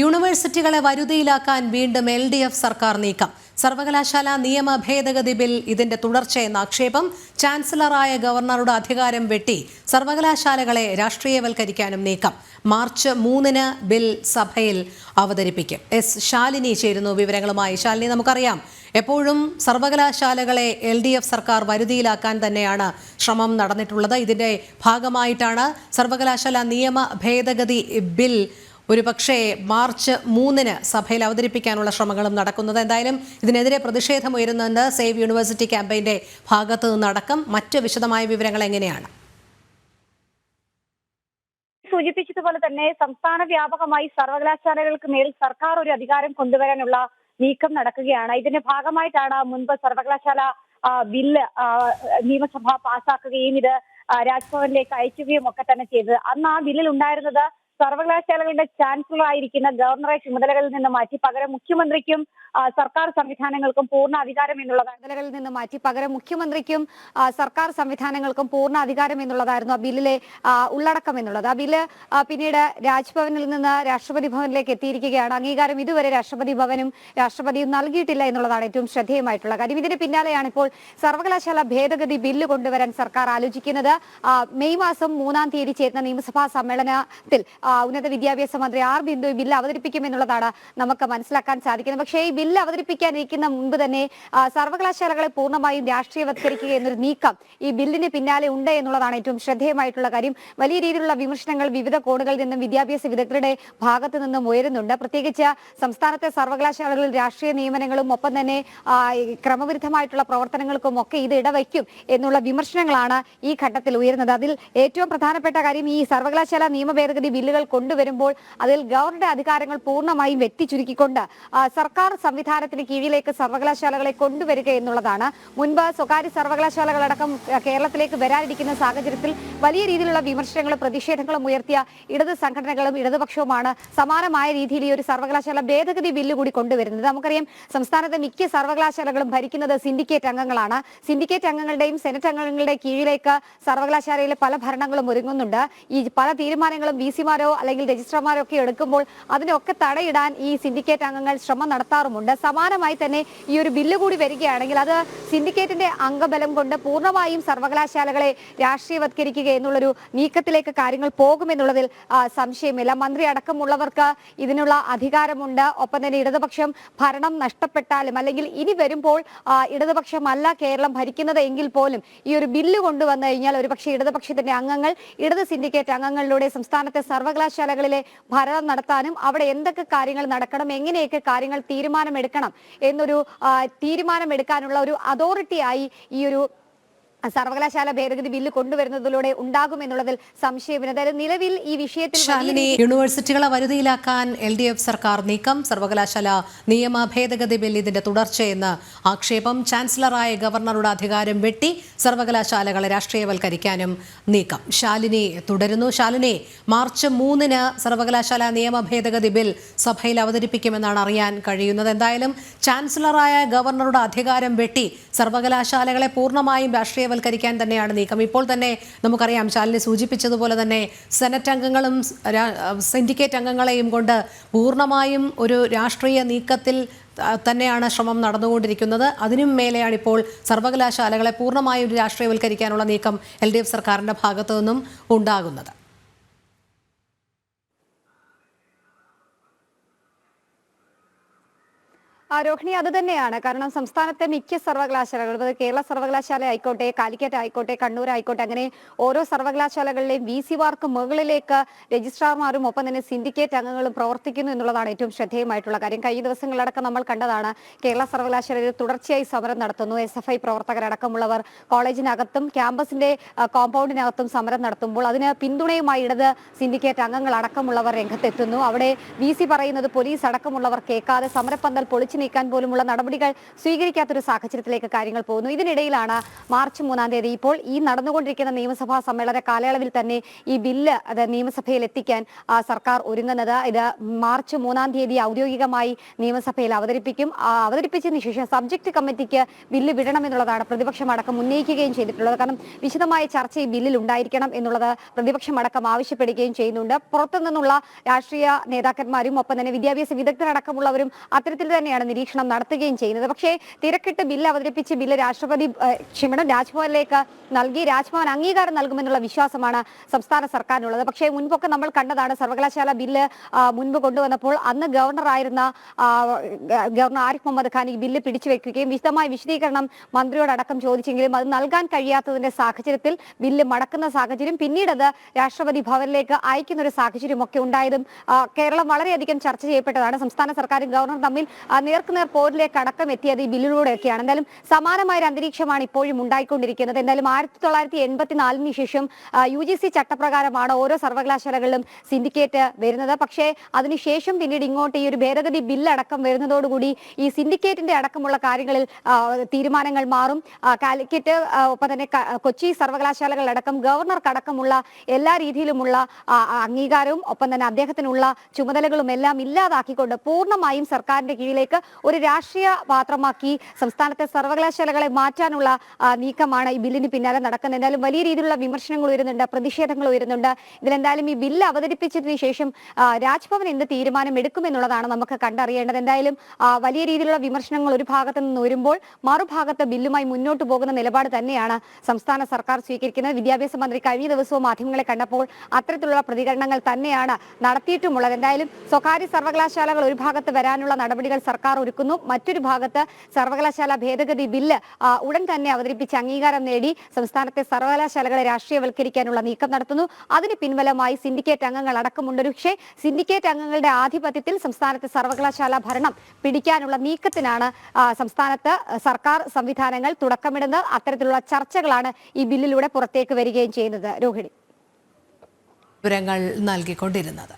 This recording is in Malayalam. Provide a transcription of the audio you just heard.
യൂണിവേഴ്സിറ്റികളെ വരുതിയിലാക്കാൻ വീണ്ടും എൽ ഡി എഫ് സർക്കാർ നീക്കം. സർവകലാശാല നിയമ ഭേദഗതി ബിൽ ഇതിന്റെ തുടർച്ചയെന്ന ആക്ഷേപം ചാൻസലറായ ഗവർണറുടെ അധികാരം വെട്ടി സർവകലാശാലകളെ രാഷ്ട്രീയവൽക്കരിക്കാനും നീക്കം. മാർച്ച് മൂന്നിന് ബിൽ സഭയിൽ അവതരിപ്പിക്കും. എസ് ശാലിനി ചേരുന്നു വിവരങ്ങളുമായി. ശാലിനി നമുക്കറിയാം എപ്പോഴും സർവകലാശാലകളെ എൽ ഡി എഫ് സർക്കാർ വരുതിയിലാക്കാൻ തന്നെയാണ് ശ്രമം നടന്നിട്ടുള്ളത്. ഇതിന്റെ ഭാഗമായിട്ടാണ് സർവകലാശാല നിയമ ഭേദഗതി ബിൽ ഒരു പക്ഷേ മാർച്ച് മൂന്നിന് സഭയിൽ അവതരിപ്പിക്കാനുള്ള ശ്രമങ്ങളും നടക്കുന്നത് എന്തായാലും ഇതിനെതിരെ പ്രതിഷേധം ഉയരുന്നുണ്ട് സേവ് യൂണിവേഴ്സിറ്റി ക്യാമ്പയിന്റെ ഭാഗത്ത് നിന്നടക്കം മറ്റ് വിശദമായ വിവരങ്ങൾ എങ്ങനെയാണ്? സൂചിപ്പിച്ചതുപോലെ തന്നെ സംസ്ഥാന വ്യാപകമായി സർവകലാശാലകൾക്ക് മേൽ സർക്കാർ ഒരു അധികാരം കൊണ്ടുവരാനുള്ള നീക്കം നടക്കുകയാണ്. ഇതിന്റെ ഭാഗമായിട്ടാണ് മുൻപ് സർവകലാശാല ബില്ല് നിയമസഭ പാസാക്കുകയും ഇത് രാജ്ഭവനിലേക്ക് അയക്കുകയും ഒക്കെ തന്നെ ചെയ്തത്. അന്ന് ആ ബില്ലിൽ ഉണ്ടായിരുന്നത് സർവകലാശാലകളുടെ ചാൻസലർ ആയിരിക്കുന്ന ഗവർണറെ ചുമതലകളിൽ നിന്ന് മാറ്റി പകരം മുഖ്യമന്ത്രിക്കും സർക്കാർ സംവിധാനങ്ങൾക്കും പൂർണ അധികാരം എന്നുള്ളതാണ് ചുമതലകളിൽ നിന്ന് മാറ്റി പകരം മുഖ്യമന്ത്രിക്കും സർക്കാർ സംവിധാനങ്ങൾക്കും പൂർണ അധികാരം എന്നുള്ളതായിരുന്നു ആ ബില്ലിലെ ഉള്ളടക്കം എന്നുള്ളത്. ആ ബില്ല് പിന്നീട് രാജ്ഭവനിൽ നിന്ന് രാഷ്ട്രപതി ഭവനിലേക്ക് എത്തിയിരിക്കുകയാണ്. അംഗീകാരം ഇതുവരെ രാഷ്ട്രപതി ഭവനും രാഷ്ട്രപതിയും നൽകിയിട്ടില്ല എന്നുള്ളതാണ് ഏറ്റവും ശ്രദ്ധേയമായിട്ടുള്ള കാര്യം. ഇതിന് പിന്നാലെയാണ് ഇപ്പോൾ സർവകലാശാല ഭേദഗതി ബില്ല് കൊണ്ടുവരാൻ സർക്കാർ ആലോചിക്കുന്നത്. മെയ് മാസം മൂന്നാം തീയതി ചേരുന്ന നിയമസഭാ സമ്മേളനത്തിൽ ഉന്നത വിദ്യാഭ്യാസ മന്ത്രി ആർ ബിന്ദു ഈ ബില്ല് അവതരിപ്പിക്കുമെന്നുള്ളതാണ് നമുക്ക് മനസ്സിലാക്കാൻ സാധിക്കുന്നത്. പക്ഷേ ഈ ബില്ല് അവതരിപ്പിക്കാനിരിക്കുന്ന മുൻപ് തന്നെ സർവകലാശാലകളെ പൂർണമായും രാഷ്ട്രീയവത്കരിക്കുക എന്നൊരു നീക്കം ഈ ബില്ലിന് പിന്നാലെ ഉണ്ട് എന്നുള്ളതാണ് ഏറ്റവും ശ്രദ്ധേയമായിട്ടുള്ള കാര്യം. വലിയ രീതിയിലുള്ള വിമർശനങ്ങൾ വിവിധ കോണുകളിൽ നിന്നും വിദ്യാഭ്യാസ വിദഗ്ധരുടെ ഭാഗത്തു നിന്നും ഉയരുന്നുണ്ട്. പ്രത്യേകിച്ച് സംസ്ഥാനത്തെ സർവകലാശാലകളിൽ രാഷ്ട്രീയ നിയമനങ്ങളും ഒപ്പം തന്നെ ക്രമവിരുദ്ധമായിട്ടുള്ള പ്രവർത്തനങ്ങൾക്കും ഒക്കെ ഇത് ഇടവയ്ക്കും എന്നുള്ള വിമർശനങ്ങളാണ് ഈ ഘട്ടത്തിൽ ഉയരുന്നത്. അതിൽ ഏറ്റവും പ്രധാനപ്പെട്ട കാര്യം ഈ സർവകലാശാല നിയമ ഭേദഗതി ബില്ലുകൾ കൊണ്ടുവരുമ്പോൾ അതിൽ ഗവർണറുടെ അധികാരങ്ങൾ പൂർണമായും വെട്ടിച്ചുരുക്കിക്കൊണ്ട് സർക്കാർ സംവിധാനത്തിന് കീഴിലേക്ക് സർവകലാശാലകളെ കൊണ്ടുവരിക എന്നുള്ളതാണ്. മുൻപ് സ്വകാര്യ സർവകലാശാലകളടക്കം കേരളത്തിലേക്ക് വരാനിരിക്കുന്ന സാഹചര്യത്തിൽ വലിയ രീതിയിലുള്ള വിമർശനങ്ങളും പ്രതിഷേധങ്ങളും ഉയർത്തിയ ഇടത് സംഘടനകളും ഇടതുപക്ഷവുമാണ് സമാനമായ രീതിയിൽ ഈ ഒരു സർവകലാശാല ഭേദഗതി ബില്ല് കൂടി കൊണ്ടുവരുന്നത്. നമുക്കറിയാം സംസ്ഥാനത്തെ മിക്ക സർവകലാശാലകളും ഭരിക്കുന്നത് സിൻഡിക്കേറ്റ് അംഗങ്ങളാണ്. സിൻഡിക്കേറ്റ് അംഗങ്ങളുടെയും സെനറ്റ് അംഗങ്ങളുടെയും കീഴിലേക്ക് സർവകലാശാലയിലെ പല ഭരണങ്ങളും ഒരുങ്ങുന്നുണ്ട്. ഈ പല തീരുമാനങ്ങളും വി സിമാരോ അല്ലെങ്കിൽ രജിസ്ട്രാർമാരോ ഒക്കെ എടുക്കുമ്പോൾ അതിനൊക്കെ തടയിടാൻ ഈ സിൻഡിക്കേറ്റ് അംഗങ്ങൾ ശ്രമം നടത്താറുമുണ്ട്. സമാനമായി തന്നെ ഈ ഒരു ബില്ല് കൂടി വരികയാണെങ്കിൽ അത് സിൻഡിക്കേറ്റിന്റെ അംഗബലം കൊണ്ട് പൂർണമായും സർവകലാശാലകളെ രാഷ്ട്രീയവത്കരിക്കുക എന്നുള്ളൊരു നീക്കത്തിലേക്ക് കാര്യങ്ങൾ പോകുമെന്നുള്ളതിൽ സംശയമില്ല. മന്ത്രി അടക്കമുള്ളവർക്ക് ഇതിനുള്ള അധികാരമുണ്ട്. ഒപ്പം തന്നെ ഇടതുപക്ഷം ഭരണം നഷ്ടപ്പെട്ടാലും അല്ലെങ്കിൽ ഇനി വരുമ്പോൾ ഇടതുപക്ഷമല്ല കേരളം ഭരിക്കുന്നത് എങ്കിൽ പോലും ഈ ഒരു ബില്ല് കൊണ്ടുവന്നു കഴിഞ്ഞാൽ ഒരുപക്ഷെ ഇടതുപക്ഷത്തിന്റെ അംഗങ്ങൾ ഇടത് സിൻഡിക്കേറ്റ് അംഗങ്ങളിലൂടെ സംസ്ഥാനത്തെ സർവകലാശാലകളിലെ ഭരണം നടത്താനും അവിടെ എന്തൊക്കെ കാര്യങ്ങൾ നടക്കണം എങ്ങനെയൊക്കെ കാര്യങ്ങൾ തീരുമാനമെടുക്കണം എന്നൊരു തീരുമാനമെടുക്കാനുള്ള ഒരു അതോറിറ്റിയായി ഈ ഒരു സർവകലാശാല ഭേദഗതി ബില്ല് കൊണ്ടുവരുന്നതിലൂടെ ഉണ്ടാകുമെന്നുള്ളതിൽ സംശയമില്ല. അതായത് നിലവിൽ ഈ വിഷയത്തിൽ യൂണിവേഴ്സിറ്റികളെ വരുതിയിലാക്കാൻ എൽ ഡി എഫ് സർക്കാർ നീക്കം സർവകലാശാല നിയമ ഭേദഗതി ബിൽ ഇതിന്റെ തുടർച്ചയെന്ന് ആക്ഷേപം. ചാൻസലറായ ഗവർണറുടെ അധികാരം വെട്ടി സർവകലാശാലകളെ രാഷ്ട്രീയവൽക്കരിക്കാനും നീക്കം. ശാലിനി തുടരുന്നു. ശാലിനി മാർച്ച് മൂന്നിന് സർവകലാശാല നിയമ ഭേദഗതി ബിൽ സഭയിൽ അവതരിപ്പിക്കുമെന്നാണ് അറിയാൻ കഴിയുന്നത്. എന്തായാലും ചാൻസലറായ ഗവർണറുടെ അധികാരം വെട്ടി സർവകലാശാലകളെ പൂർണമായും രാഷ്ട്രീയവൽക്കരിക്കാൻ തന്നെയാണ് നീക്കം. ഇപ്പോൾ തന്നെ നമുക്കറിയാം ശാലിനി സൂചിപ്പിച്ചതുപോലെ തന്നെ സെനറ്റ് അംഗങ്ങളും സിൻഡിക്കേറ്റ് അംഗങ്ങളെയും കൊണ്ട് പൂർണമായും ഒരു രാഷ്ട്രീയ നീക്കത്തിൽ തന്നെയാണ് ശ്രമം നടന്നുകൊണ്ടിരിക്കുന്നത്. അതിനും മേലെയാണ് ഇപ്പോൾ സർവകലാശാലകളെ പൂർണമായും രാഷ്ട്രീയവൽക്കരിക്കാനുള്ള നീക്കം എൽ ഡി എഫ് സർക്കാരിന്റെ ഭാഗത്തു നിന്നും ഉണ്ടാകുന്നത്. രോഹിണി അത് തന്നെയാണ്. കാരണം സംസ്ഥാനത്തെ മിക്ക സർവകലാശാലകളും അത് കേരള സർവകലാശാല ആയിക്കോട്ടെ കാലിക്കറ്റ് ആയിക്കോട്ടെ കണ്ണൂർ ആയിക്കോട്ടെ അങ്ങനെ ഓരോ സർവകലാശാലകളിലെയും വി സിമാർക്ക് മുകളിലേക്ക് രജിസ്ട്രാർമാരും ഒപ്പം തന്നെ സിൻഡിക്കേറ്റ് അംഗങ്ങളും പ്രവർത്തിക്കുന്നു എന്നുള്ളതാണ് ഏറ്റവും ശ്രദ്ധേയമായിട്ടുള്ള കാര്യം. കഴിഞ്ഞ ദിവസങ്ങളിലടക്കം നമ്മൾ കണ്ടതാണ് കേരള സർവകലാശാലയിൽ തുടർച്ചയായി സമരം നടത്തുന്നു. എസ് എഫ് ഐ പ്രവർത്തകരടക്കമുള്ളവർ കോളേജിനകത്തും ക്യാമ്പസിന്റെ കോമ്പൗണ്ടിനകത്തും സമരം നടത്തുമ്പോൾ അതിന് പിന്തുണയുമായി ഇടത് സിൻഡിക്കേറ്റ് അംഗങ്ങൾ അടക്കമുള്ളവർ രംഗത്തെത്തുന്നു. അവിടെ വി സി പറയുന്നത് പോലീസ് അടക്കമുള്ളവർ കേൾക്കാതെ സമരപ്പന്തൽ പൊളിച്ചു നീക്കാൻ പോലുമുള്ള നടപടികൾ സ്വീകരിക്കാത്തൊരു സാഹചര്യത്തിലേക്ക് കാര്യങ്ങൾ പോകുന്നു. ഇതിനിടയിലാണ് മാർച്ച് മൂന്നാം തീയതി ഇപ്പോൾ ഈ നടന്നുകൊണ്ടിരിക്കുന്ന നിയമസഭാ സമ്മേളന കാലയളവിൽ തന്നെ ഈ ബില്ല് അത് നിയമസഭയിൽ എത്തിക്കാൻ സർക്കാർ ഒരുങ്ങുന്നത്. ഇത് മാർച്ച് മൂന്നാം തീയതി ഔദ്യോഗികമായി നിയമസഭയിൽ അവതരിപ്പിക്കും. അവതരിപ്പിച്ചതിന് ശേഷം സബ്ജക്ട് കമ്മിറ്റിക്ക് ബില്ല് വിടണമെന്നുള്ളതാണ് പ്രതിപക്ഷം അടക്കം ഉന്നയിക്കുകയും ചെയ്തിട്ടുള്ളത്. കാരണം വിശദമായ ചർച്ച ഈ ബില്ലിൽ ഉണ്ടായിരിക്കണം എന്നുള്ളത് പ്രതിപക്ഷം അടക്കം ആവശ്യപ്പെടുകയും ചെയ്യുന്നുണ്ട്. പുറത്തു നിന്നുള്ള രാഷ്ട്രീയ നേതാക്കന്മാരും ഒപ്പം തന്നെ വിദ്യാഭ്യാസ വിദഗ്ധരടക്കമുള്ളവരും അത്തരത്തിൽ തന്നെയാണ് നിരീക്ഷണം നടത്തുകയും ചെയ്യുന്നത്. പക്ഷേ തിരക്കിട്ട് ബില്ല് അവതരിപ്പിച്ച് ബില്ല് രാഷ്ട്രപതി ക്ഷമണം രാജ്ഭവനിലേക്ക് നൽകി രാജ്ഭവൻ അംഗീകാരം നൽകുമെന്നുള്ള വിശ്വാസമാണ് സംസ്ഥാന സർക്കാരിനുള്ളത്. പക്ഷേ മുൻപൊക്കെ നമ്മൾ കണ്ടതാണ് സർവകലാശാല ബില്ല് മുൻപ് കൊണ്ടുവന്നപ്പോൾ അന്ന് ഗവർണറായിരുന്ന ഗവർണർ ആരിഫ് മുഹമ്മദ് ഖാൻ ഈ ബില്ല് പിടിച്ചു വെക്കുകയും വിശദമായ വിശദീകരണം മന്ത്രിയോടക്കം ചോദിച്ചെങ്കിലും അത് നൽകാൻ കഴിയാത്തതിന്റെ സാഹചര്യത്തിൽ ബില്ല് മടക്കുന്ന സാഹചര്യം പിന്നീട് അത് രാഷ്ട്രപതി ഭവനിലേക്ക് അയക്കുന്ന ഒരു സാഹചര്യമൊക്കെ ഉണ്ടായതും കേരളം വളരെയധികം ചർച്ച ചെയ്യപ്പെട്ടതാണ്. സംസ്ഥാന സർക്കാരും ഗവർണർ തമ്മിൽ നേർക്കുനേർ പോരിലേക്ക് അടക്കം എത്തിയത് ഈ ബില്ലിലൂടെയൊക്കെയാണ്. എന്തായാലും സമാനമായ ഒരു അന്തരീക്ഷമാണ് ഇപ്പോഴും ഉണ്ടായിക്കൊണ്ടിരിക്കുന്നത്. എന്തായാലും ആയിരത്തി തൊള്ളായിരത്തി എൺപത്തിനാലിന് ശേഷം യു ജി സി ചട്ടപ്രകാരമാണ് ഓരോ സർവകലാശാലകളിലും സിൻഡിക്കേറ്റ് വരുന്നത്. പക്ഷേ അതിനുശേഷം പിന്നീട് ഇങ്ങോട്ട് ഈ ഒരു ഭേദഗതി ബില്ല് അടക്കം വരുന്നതോടുകൂടി ഈ സിൻഡിക്കേറ്റിന്റെ അടക്കമുള്ള കാര്യങ്ങളിൽ തീരുമാനങ്ങൾ മാറും. കാലിക്കറ്റ് ഒപ്പം തന്നെ കൊച്ചി സർവകലാശാലകളടക്കം ഗവർണർക്കടക്കമുള്ള എല്ലാ രീതിയിലുമുള്ള അംഗീകാരവും ഒപ്പം തന്നെ അദ്ദേഹത്തിനുള്ള ചുമതലകളും എല്ലാം ഇല്ലാതാക്കിക്കൊണ്ട് പൂർണമായും സർക്കാരിന്റെ കീഴിലേക്ക് ഒരു രാഷ്ട്രീയ പാത്രമാക്കി സംസ്ഥാനത്തെ സർവകലാശാലകളെ മാറ്റാനുള്ള നീക്കമാണ് ഈ ബില്ലിന് പിന്നാലെ നടക്കുന്നത്. എന്തായാലും വലിയ രീതിയിലുള്ള വിമർശനങ്ങൾ ഉയരുന്നുണ്ട് പ്രതിഷേധങ്ങൾ ഉയരുന്നുണ്ട്. ഇതിലെന്തായാലും ഈ ബില്ല് അവതരിപ്പിച്ചതിന് ശേഷം രാജ്ഭവൻ എന്ത് തീരുമാനം എടുക്കുമെന്നുള്ളതാണ് നമുക്ക് കണ്ടറിയേണ്ടത്. എന്തായാലും വലിയ രീതിയിലുള്ള വിമർശനങ്ങൾ ഒരു ഭാഗത്ത് നിന്ന് വരുമ്പോൾ മറുഭാഗത്ത് ബില്ലുമായി മുന്നോട്ട് പോകുന്ന നിലപാട് തന്നെയാണ് സംസ്ഥാന സർക്കാർ സ്വീകരിക്കുന്നത്. വിദ്യാഭ്യാസ മന്ത്രി കഴിഞ്ഞ ദിവസവും മാധ്യമങ്ങളെ കണ്ടപ്പോൾ അത്തരത്തിലുള്ള പ്രതികരണങ്ങൾ തന്നെയാണ് നടത്തിയിട്ടുമുള്ളത്. എന്തായാലും സ്വകാര്യ സർവകലാശാലകൾ ഒരു ഭാഗത്ത് വരാനുള്ള നടപടികൾ സർക്കാർ ഒരുക്കുന്നു. മറ്റൊരു ഭാഗത്ത് സർവകലാശാല ഭേദഗതി ബില്ല് ഉടൻ തന്നെ അവതരിപ്പിച്ച് അംഗീകാരം നേടി സംസ്ഥാനത്തെ സർവകലാശാലകളെ രാഷ്ട്രീയവൽക്കരിക്കാനുള്ള നീക്കം നടത്തുന്നു. അതിന് പിൻബലമായി സിൻഡിക്കേറ്റ് അംഗങ്ങൾ അടക്കമുണ്ട് പക്ഷേ സിൻഡിക്കേറ്റ് അംഗങ്ങളുടെ ആധിപത്യത്തിൽ സംസ്ഥാനത്തെ സർവകലാശാല ഭരണം പിടിക്കാനുള്ള നീക്കത്തിനാണ് സംസ്ഥാനത്ത് സർക്കാർ സംവിധാനങ്ങൾ തുടക്കമിടുന്നത്. അത്തരത്തിലുള്ള ചർച്ചകളാണ് ഈ ബില്ലിലൂടെ പുറത്തേക്ക് വരികയും ചെയ്യുന്നത്. രോഹിണി. വിവരങ്ങൾ നൽകിക്കൊണ്ടിരുന്നത്.